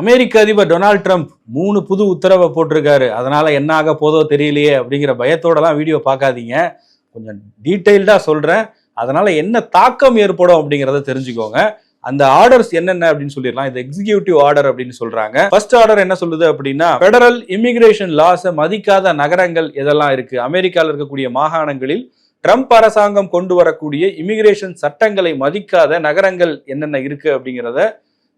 அமெரிக்க அதிபர் Donald Trump மூணு புது உத்தரவை போட்டிருக்காரு. அதனால என்ன ஆக போதோ தெரியலையே அப்படிங்கிற பயத்தோடலாம் வீடியோ பார்க்காதீங்க. கொஞ்சம் டீட்டெயில்டாக சொல்கிறேன் அதனால என்ன தாக்கம் ஏற்படும் அப்படிங்கிறத தெரிஞ்சுக்கோங்க. அந்த ஆர்டர்ஸ் என்னென்ன அப்படின்னு சொல்லிடலாம். இது எக்ஸிகியூட்டிவ் ஆர்டர் அப்படின்னு சொல்றாங்க. ஃபர்ஸ்ட் ஆர்டர் என்ன சொல்லுது அப்படின்னா ஃபெடரல் இமிகிரேஷன் லாஸை மதிக்காத நகரங்கள் எதெல்லாம் இருக்கு? அமெரிக்காவில் இருக்கக்கூடிய மாகாணங்களில் ட்ரம்ப் அரசாங்கம் கொண்டு வரக்கூடிய இமிகிரேஷன் சட்டங்களை மதிக்காத நகரங்கள் என்னென்ன இருக்கு அப்படிங்கிறத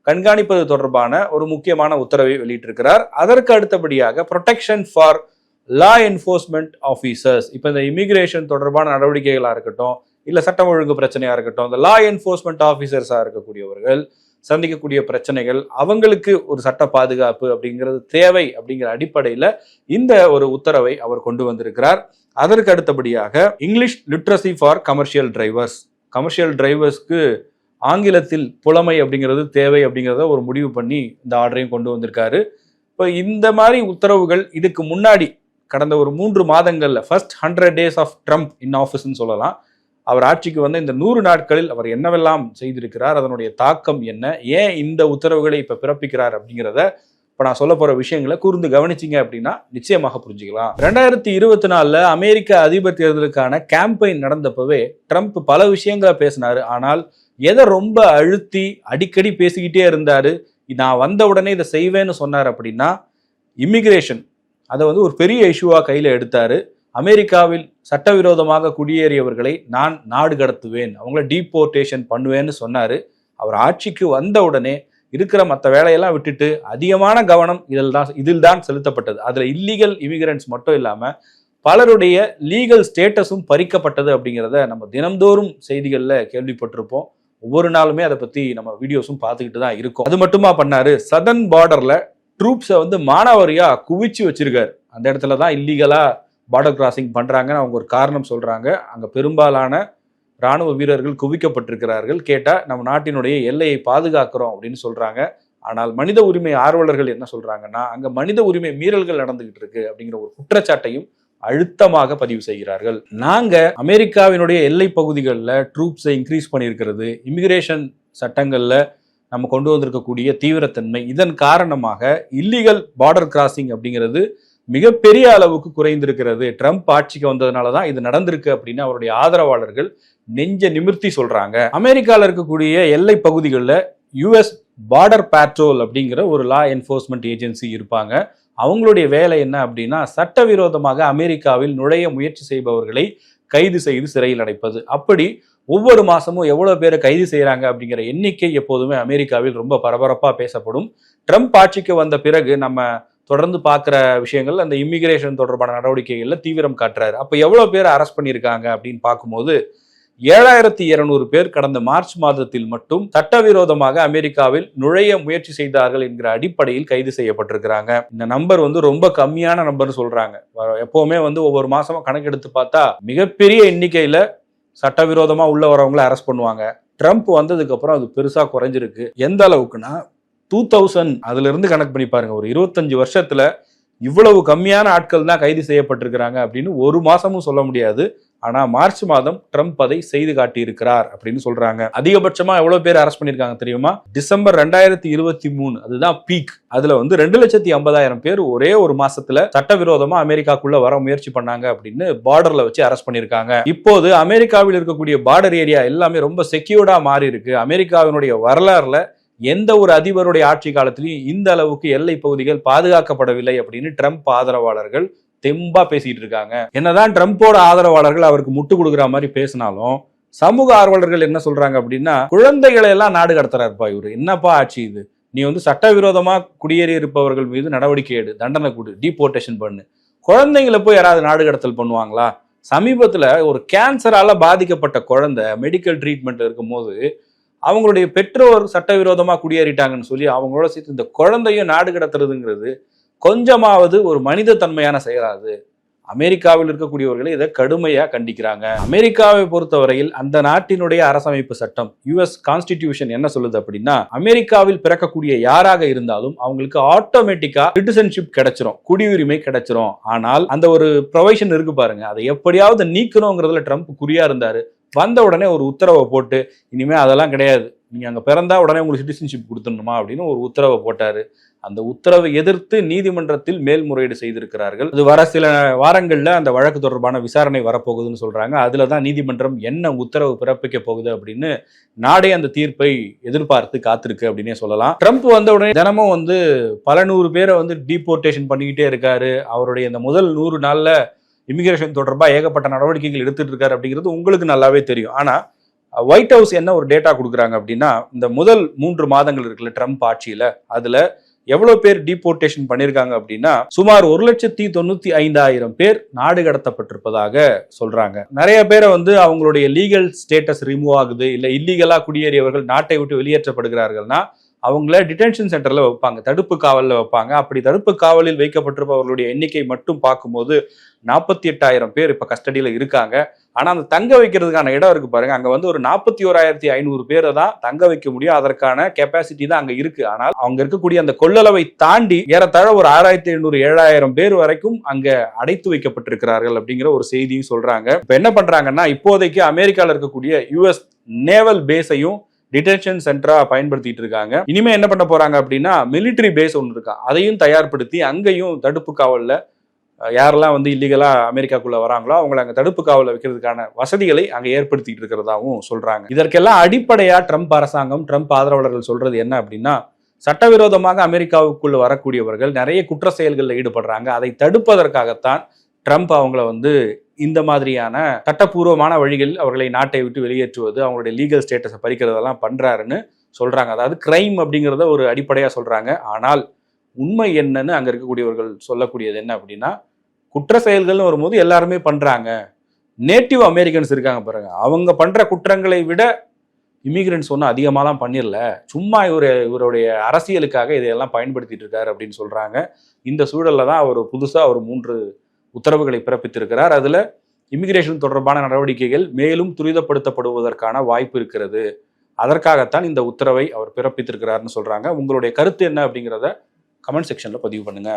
கண்காணிப்பது தொடர்பான ஒரு முக்கியமான உத்தரவை வெளியிட்டிருக்கிறார். அதற்கு அடுத்தபடியாக protection for law enforcement officers இப்போ இந்த இமிகிரேஷன் தொடர்பான நடவடிக்கைகளாக இருக்கட்டும் இல்லை சட்டம் ஒழுங்கு பிரச்சனையாக இருக்கட்டும் இந்த லா என்ஃபோர்ஸ்மெண்ட் ஆஃபீஸர்ஸாக இருக்கக்கூடியவர்கள் சந்திக்கக்கூடிய பிரச்சனைகள் அவங்களுக்கு ஒரு சட்ட பாதுகாப்பு அப்படிங்கிறது தேவை அப்படிங்கிற அடிப்படையில் இந்த ஒரு உத்தரவை அவர் கொண்டு வந்திருக்கிறார். அதற்கு அடுத்தபடியாக English literacy for commercial drivers commercial டிரைவர்ஸ்க்கு ஆங்கிலத்தில் புலமை அப்படிங்கிறது தேவை அப்படிங்கிறத ஒரு முடிவு பண்ணி இந்த ஆர்டரையும் கொண்டு வந்திருக்காரு. இப்போ இந்த மாதிரி உத்தரவுகள் இதுக்கு முன்னாடி கடந்த ஒரு மூன்று மாதங்களில் first hundred days of Trump in ஆஃபீஸ்ன்னு சொல்லலாம். அவர் ஆட்சிக்கு வந்த இந்த நூறு நாட்களில் அவர் என்னவெல்லாம் செய்திருக்கிறார் அதனுடைய தாக்கம் என்ன ஏன் இந்த உத்தரவுகளை இப்போ பிறப்பிக்கிறார் அப்படிங்கிறத இப்போ நான் சொல்ல போகிற விஷயங்களை கூர்ந்து கவனிச்சிங்க அப்படின்னா நிச்சயமாக புரிஞ்சுக்கலாம். ரெண்டாயிரத்தி இருபத்தி நாலில் அமெரிக்க அதிபர் தேர்தலுக்கான கேம்பெயின் நடந்தப்பவே ட்ரம்ப் பல விஷயங்களை பேசினாரு. ஆனால் எதை ரொம்ப அழுத்தி அடிக்கடி பேசிக்கிட்டே இருந்தார் நான் வந்த உடனே இதை செய்வேன்னு சொன்னார் அப்படின்னா இமிக்ரேஷன் அதை வந்து ஒரு பெரிய இஷ்யூவாக கையில் எடுத்தார். அமெரிக்காவில் சட்டவிரோதமாக குடியேறியவர்களை நான் நாடு கடத்துவேன் அவங்கள டீபோர்டேஷன் பண்ணுவேன்னு சொன்னார். அவர் ஆட்சிக்கு வந்த உடனே இருக்கிற மற்ற வேலையெல்லாம் விட்டுட்டு அதிகமான கவனம் இதில் தான் இதில் தான் செலுத்தப்பட்டது. அதில் இல்லீகல் இமிகிரண்ட்ஸ் மட்டும் இல்லாமல் பலருடைய லீகல் ஸ்டேட்டஸும் பறிக்கப்பட்டது அப்படிங்கிறத நம்ம தினம்தோறும் செய்திகளில் கேள்விப்பட்டிருப்போம். ஒவ்வொரு நாளுமே அதை பத்தி நம்ம வீடியோஸும் பார்த்துக்கிட்டு தான் இருக்கோம். அது மட்டுமா பண்ணாரு? சதன் பார்டர்ல ட்ரூப்ஸை வந்து மானாவாரியா குவிச்சு வச்சிருக்காரு. அந்த இடத்துல தான் இல்லீகலா பார்டர் கிராசிங் பண்றாங்கன்னு அவங்க ஒரு காரணம் சொல்றாங்க. அங்க பெரும்பாலான ராணுவ வீரர்கள் குவிக்கப்பட்டிருக்கிறார்கள். கேட்டால் நம்ம நாட்டினுடைய எல்லையை பாதுகாக்கிறோம் அப்படின்னு சொல்றாங்க. ஆனால் மனித உரிமை ஆர்வலர்கள் என்ன சொல்றாங்கன்னா அங்க மனித உரிமை மீறல்கள் நடந்துகிட்டு இருக்கு அப்படிங்கிற ஒரு குற்றச்சாட்டையும் அழுத்தமாக பதிவு செய்கிறார்கள். நாங்க அமெரிக்காவினுடைய எல்லை பகுதிகளில் ட்ரூப்ஸை இன்க்ரீஸ் பண்ணியிருக்கிறது இமிகிரேஷன் சட்டங்களில் நம்ம கொண்டு வந்திருக்கக்கூடிய தீவிரத்தன்மை. இதன் காரணமாக இல்லீகல் பார்டர் கிராசிங் அப்படிங்கிறது மிகப்பெரிய அளவுக்கு குறைந்திருக்கிறது. ட்ரம்ப் ஆட்சிக்கு வந்ததுனால தான் இது நடந்திருக்கு அப்படின்னு அவருடைய ஆதரவாளர்கள் நெஞ்ச நிமிர்த்தி சொல்றாங்க. அமெரிக்காவில் இருக்கக்கூடிய எல்லை பகுதிகளில் யுஎஸ் பார்டர் பேட்ரோல் அப்படிங்கிற ஒரு லா என்ஃபோர்ஸ்மெண்ட் ஏஜென்சி இருப்பாங்க. அவங்களுடைய வேலை என்ன அப்படின்னா சட்டவிரோதமாக அமெரிக்காவில் நுழைய முயற்சி செய்பவர்களை கைது செய்து சிறையில் அடைப்பது. அப்படி ஒவ்வொரு மாசமும் எவ்வளோ பேரை கைது செய்கிறாங்க அப்படிங்கிற எண்ணிக்கை எப்போதுமே அமெரிக்காவில் ரொம்ப பரபரப்பாக பேசப்படும். ட்ரம்ப் ஆட்சிக்கு வந்த பிறகு நம்ம தொடர்ந்து பார்க்குற விஷயங்கள் அந்த இமிகிரேஷன் தொடர்பான நடவடிக்கைகளில் தீவிரம் காட்டுறாரு. அப்போ எவ்வளோ பேர் அரெஸ்ட் பண்ணியிருக்காங்க அப்படின்னு பார்க்கும்போது ஏழாயிரத்தி இருநூறு பேர் கடந்த மார்ச் மாதத்தில் மட்டும் சட்டவிரோதமாக அமெரிக்காவில் நுழைய முயற்சி செய்தார்கள் என்கிற அடிப்படையில் கைது செய்யப்பட்டிருக்கிறாங்க. இந்த நம்பர் வந்து ரொம்ப கம்மியான நம்பர்னு சொல்றாங்க. எப்பவுமே வந்து ஒவ்வொரு மாசமா கணக்கெடுத்து பார்த்தா மிகப்பெரிய எண்ணிக்கையில சட்டவிரோதமா உள்ள வரவங்களை அரெஸ்ட் பண்ணுவாங்க. ட்ரம்ப் வந்ததுக்கு அப்புறம் அது பெருசா குறைஞ்சிருக்கு. எந்த அளவுக்குன்னா டூ தௌசண்ட் அதுல இருந்து கணக்கு பண்ணி பாருங்க. ஒரு இருபத்தஞ்சு வருஷத்துல இவ்வளவு கம்மியான ஆட்கள் தான் கைது செய்யப்பட்டிருக்கிறாங்க அப்படின்னு ஒரு மாசமும் சொல்ல முடியாது. ஆனா மார்ச் மாதம் ட்ரம்ப் அதை செய்து காட்டியிருக்கிறார் அப்படின்னு சொல்றாங்க. அதிகபட்சமா எவ்வளவு பேர் அரெஸ்ட் பண்ணிருக்காங்க தெரியுமா? டிசம்பர் ரெண்டாயிரத்தி இருபத்தி மூணு அதுதான் பீக் அதுல வந்து ரெண்டு லட்சத்தி ஐம்பதாயிரம் பேர் ஒரே ஒரு மாசத்துல சட்டவிரோதமா அமெரிக்காக்குள்ள வர முயற்சி பண்ணாங்க அப்படின்னு பார்டர்ல வச்சு அரெஸ்ட் பண்ணிருக்காங்க இப்போது அமெரிக்காவில் இருக்கக்கூடிய பார்டர் ஏரியா எல்லாமே ரொம்ப செக்யூர்டா மாறி இருக்கு அமெரிக்காவினுடைய வரலாறுல எந்த ஒரு அதிபருடைய ஆட்சி காலத்திலையும் இந்த அளவுக்கு எல்லை பகுதிகள் பாதுகாக்கப்படவில்லை அப்படின்னு ட்ரம்ப் ஆதரவாளர்கள் தெம்பா பேசிட்டு இருக்காங்க. என்னதான் ட்ரம்ப்போட ஆதரவாளர்கள் அவருக்கு முட்டு கொடுக்குற மாதிரி பேசினாலும் சமூக ஆர்வலர்கள் என்ன சொல்றாங்க அப்படின்னா குழந்தைகளை எல்லாம் நாடு கடத்துறாருப்பா இவரு. என்னப்பா ஆட்சி இது? நீ வந்து சட்டவிரோதமா குடியேறி இருப்பவர்கள் மீது நடவடிக்கை எடு தண்டனை கொடு டீபோர்டேஷன் பண்ணு. குழந்தைங்களை போய் யாராவது நாடு கடத்தல் பண்ணுவாங்களா? சமீபத்துல ஒரு கேன்சரால பாதிக்கப்பட்ட குழந்தை மெடிக்கல் ட்ரீட்மெண்ட் இருக்கும்போது அவங்களுடைய பெற்றோர் சட்டவிரோதமா குடியேறிட்டாங்கன்னு சொல்லி அவங்களோட சேர்த்து இந்த குழந்தையும் நாடு கடத்துறதுங்கிறது கொஞ்சமாவது ஒரு மனித தன்மையான செயலாது. அமெரிக்காவில் இருக்கக்கூடியவர்களை இதை கடுமையா கண்டிக்கிறாங்க. அமெரிக்காவை பொறுத்தவரையில் அந்த நாட்டினுடைய அரசமைப்பு சட்டம் யுஎஸ் கான்ஸ்டிடியூஷன் என்ன சொல்லுது அப்படின்னா அமெரிக்காவில் பிறக்கக்கூடிய யாராக இருந்தாலும் அவங்களுக்கு ஆட்டோமேட்டிக்கா சிட்டிசன்ஷிப் கிடைச்சிரும் குடியுரிமை கிடைச்சிரும். ஆனால் அந்த ஒரு ப்ரொவைஷன் இருக்கு பாருங்க அதை எப்படியாவது நீக்கணுங்கிறதுல ட்ரம்ப் குறியா இருந்தாரு. வந்த உடனே ஒரு உத்தரவை போட்டு இனிமே அதெல்லாம் கிடையாது. நீங்கள் அங்கே பிறந்தா உடனே உங்களுக்கு சிட்டிசன்ஷிப் கொடுத்துடணுமா அப்படின்னு ஒரு உத்தரவை போட்டாரு. அந்த உத்தரவை எதிர்த்து நீதிமன்றத்தில் மேல்முறையீடு செய்திருக்கிறார்கள். இது வர சில வாரங்களில் அந்த வழக்கு தொடர்பான விசாரணை வரப்போகுதுன்னு சொல்கிறாங்க அதில் தான் நீதிமன்றம் என்ன உத்தரவு பிறப்பிக்க போகுது அப்படின்னு நாடே அந்த தீர்ப்பை எதிர்பார்த்து காத்திருக்கு அப்படின்னே சொல்லலாம். ட்ரம்ப் வந்த உடனே தினமும் வந்து பல நூறு பேரை வந்து டீபோர்டேஷன் பண்ணிக்கிட்டே இருக்காரு. அவருடைய இந்த முதல் நூறு நாளில் இமிகிரேஷன் தொடர்பாக ஏகப்பட்ட நடவடிக்கைகள் எடுத்துகிட்டு இருக்காரு அப்படிங்கிறது உங்களுக்கு நல்லாவே தெரியும். ஆனால் ஒயிட் ஹவுஸ் என்ன ஒரு டேட்டா கொடுக்குறாங்க அப்படின்னா இந்த முதல் மூன்று மாதங்கள் இருக்குல்ல ட்ரம்ப் ஆட்சியில் அதில் எவ்வளோ பேர் டீபோர்டேஷன் பண்ணியிருக்காங்க அப்படின்னா சுமார் ஒரு லட்சத்தி தொண்ணூற்றி ஐந்தாயிரம் பேர் நாடு கடத்தப்பட்டிருப்பதாக சொல்கிறாங்க நிறைய பேரை வந்து அவங்களுடைய லீகல் ஸ்டேட்டஸ் ரிமூவ் ஆகுது இல்லை இல்லீகலாக குடியேறியவர்கள் நாட்டை விட்டு வெளியேற்றப்படுகிறார்கள்னா அவங்கள டிடென்ஷன் சென்டரில் வைப்பாங்க. தடுப்பு காவலில் வைப்பாங்க. அப்படி தடுப்பு காவலில் வைக்கப்பட்டிருப்பவர்களுடைய எண்ணிக்கை மட்டும் பார்க்கும்போது நாற்பத்தி எட்டாயிரம் பேர் இப்போ கஸ்டடியில் இருக்காங்க. ஆனால் அந்த தங்க வைக்கிறதுக்கான இடம் இருக்கு பாருங்க. அங்கே வந்து ஒரு நாற்பத்தி ஓராயிரத்தி ஐநூறு பேரை தான் தங்க வைக்க முடியும். அதற்கான கெப்பாசிட்டி தான் அங்கே இருக்கு. ஆனால் அவங்க இருக்கக்கூடிய அந்த கொள்ளளவை தாண்டி ஏறத்தாழ ஒரு ஆறாயிரத்தி ஐநூறு ஏழாயிரம் பேர் வரைக்கும் அங்கே அடைத்து வைக்கப்பட்டிருக்கிறார்கள் அப்படிங்கிற ஒரு செய்தியும் சொல்றாங்க. இப்போ என்ன பண்றாங்கன்னா இப்போதைக்கு அமெரிக்காவில் இருக்கக்கூடிய யுஎஸ் நேவல் பேஸையும் டிடென்ஷன் சென்டரா பயன்படுத்திட்டு இருக்காங்க. இனிமே என்ன பண்ண போறாங்க அப்படின்னா மிலிட்டரி பேஸ் ஒன்று இருக்கா? அதையும் தயார்படுத்தி அங்கேயும் தடுப்பு காவலில் யாரெல்லாம் வந்து இல்லீகலா அமெரிக்காக்குள்ள வராங்களோ அவங்களை அங்கே தடுப்பு காவலில் வைக்கிறதுக்கான வசதிகளை அங்கே ஏற்படுத்திட்டு இருக்கிறதாகவும் சொல்றாங்க. இதற்கெல்லாம் அடிப்படையா ட்ரம்ப் அரசாங்கம் ட்ரம்ப் ஆதரவாளர்கள் சொல்றது என்ன அப்படின்னா சட்டவிரோதமாக அமெரிக்காவுக்குள்ள வரக்கூடியவர்கள் நிறைய குற்ற செயல்களில் ஈடுபடுறாங்க. அதை தடுப்பதற்காகத்தான் ட்ரம்ப் அவங்கள வந்து இந்த மாதிரியான சட்டப்பூர்வமான வழிகளில் அவர்களை நாட்டை விட்டு வெளியேற்றுவது அவங்களுடைய லீகல் ஸ்டேட்டஸை பறிக்கிறதெல்லாம் பண்ணுறாருன்னு சொல்கிறாங்க அதாவது கிரைம் அப்படிங்கிறத ஒரு அடிப்படையாக சொல்கிறாங்க ஆனால் உண்மை என்னன்னு அங்கே இருக்கக்கூடியவர்கள் சொல்லக்கூடியது என்ன அப்படின்னா குற்ற செயல்கள்னு வரும்போது எல்லாருமே பண்ணுறாங்க நேட்டிவ் அமெரிக்கன்ஸ் இருக்காங்க பாருங்க. அவங்க பண்ணுற குற்றங்களை விட இமிகிரண்ட்ஸ் ஒன்றும் அதிகமாகலாம் பண்ணிடல சும்மா இவர் இவருடைய அரசியலுக்காக இதையெல்லாம் பயன்படுத்திட்டு இருக்காரு அப்படின்னு சொல்கிறாங்க இந்த சூழலில் தான் அவர் புதுசாக ஒரு மூன்று உத்தரவுகளை பிறப்பித்திருக்கிறார். அதுல இமிகிரேஷன் தொடர்பான நடவடிக்கைகள் மேலும் துரிதப்படுத்தப்படுவதற்கான வாய்ப்பு இருக்கிறது. அதற்காகத்தான் இந்த உத்தரவை அவர் பிறப்பித்திருக்கிறார்னு சொல்றாங்க. உங்களுடைய கருத்து என்ன அப்படிங்கிறத கமெண்ட் செக்ஷன்ல பதிவு பண்ணுங்க.